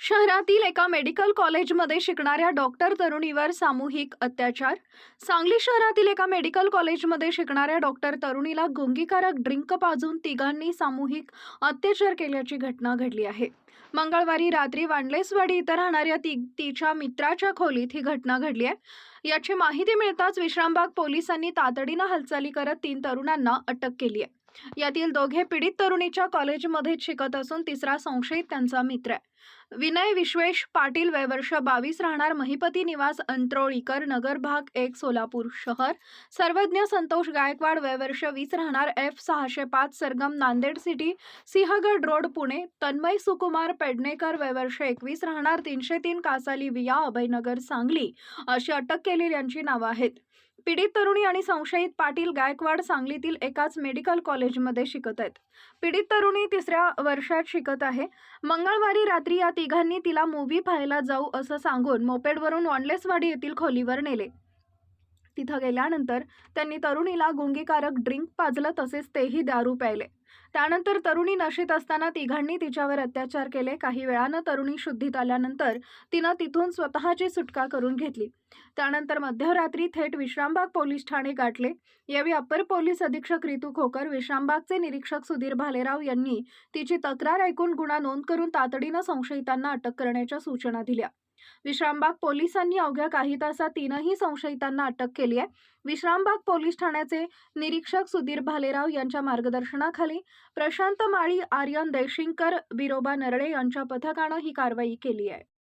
शहरातील एका मेडिकल कॉलेजमध्ये शिकणाऱ्या डॉक्टर तरुणीवर सामूहिक अत्याचार. सांगली शहरातील एका मेडिकल कॉलेजमध्ये शिकणाऱ्या डॉक्टर तरुणीला गुंगीकारक ड्रिंक पाजून तिघांनी सामूहिक अत्याचार केल्याची घटना घडली आहे. मंगळवारी रात्री वांडलेसवाडी इथं राहणाऱ्या ती तिच्या मित्राच्या खोलीत ही घटना घडली आहे. याची माहिती मिळताच विश्रामबाग पोलिसांनी तातडीनं हालचाली करत तीन तरुणांना अटक केली आहे. यातील दोघे पीडित तरुणीच्या कॉलेजमध्येच शिकत असून तिसरा संशयित त्यांचा मित्र आहे. विनय विश्वेश पाटील वय वर्ष बावीस राहणार महिपती निवास अंत्रोळीकर नगर भाग एक सोलापूर शहर. सर्वज्ञ संतोष गायकवाड वय वर्ष वीस राहणार एफ सहाशे पाच सरगम नांदेड सिटी सिंहगड रोड पुणे. तन्मय सुकुमार पेडणेकर वय वर्ष एकवीस राहणार तीनशे तीन कासाली विया अभयनगर सांगली. अशी अटक केलेल्यांची नावं आहेत. पीडित तरुणी आणि संशयित पाटील गायकवाड सांगलीतील एकाच मेडिकल कॉलेजमध्ये शिकत आहेत. पीडित तरुणी तिसऱ्या वर्षात शिकत आहे. मंगळवारी रात्री या तिघांनी तिला मूव्ही पाहायला जाऊ असं सांगून मोपेडवरून वॉन्डलेसवाडी येथील खोलीवर नेले. तिथं गेल्यानंतर त्यांनी तरुणीला गुंगीकारक ड्रिंक पाजलं तसेच तेही दारू प्यायले. त्यानंतर तरुणी नशेत असताना तिघांनी तिच्यावर अत्याचार केले. काही वेळानं तरुणी शुद्धीत आल्यानंतर तिनं तिथून स्वतःची सुटका करून घेतली. त्यानंतर मध्यरात्री थेट विश्रामबाग पोलीस ठाणे गाठले. यावेळी अप्पर पोलीस अधीक्षक रितू खोकर विश्रामबागचे निरीक्षक सुधीर भालेराव यांनी तिची तक्रार ऐकून गुन्हा नोंद करून तातडीनं संशयितांना अटक करण्याच्या सूचना दिल्या. विश्रामबाग पोलिसांनी अवघ्या काही तासात तीनही संशयितांना अटक केली आहे. विश्रामबाग पोलीस ठाण्याचे निरीक्षक सुधीर भालेराव यांच्या मार्गदर्शनाखाली प्रशांत माळी आर्यन देशिंकर बिरोबा नरडे यांच्या पथकानं ही कारवाई केली आहे.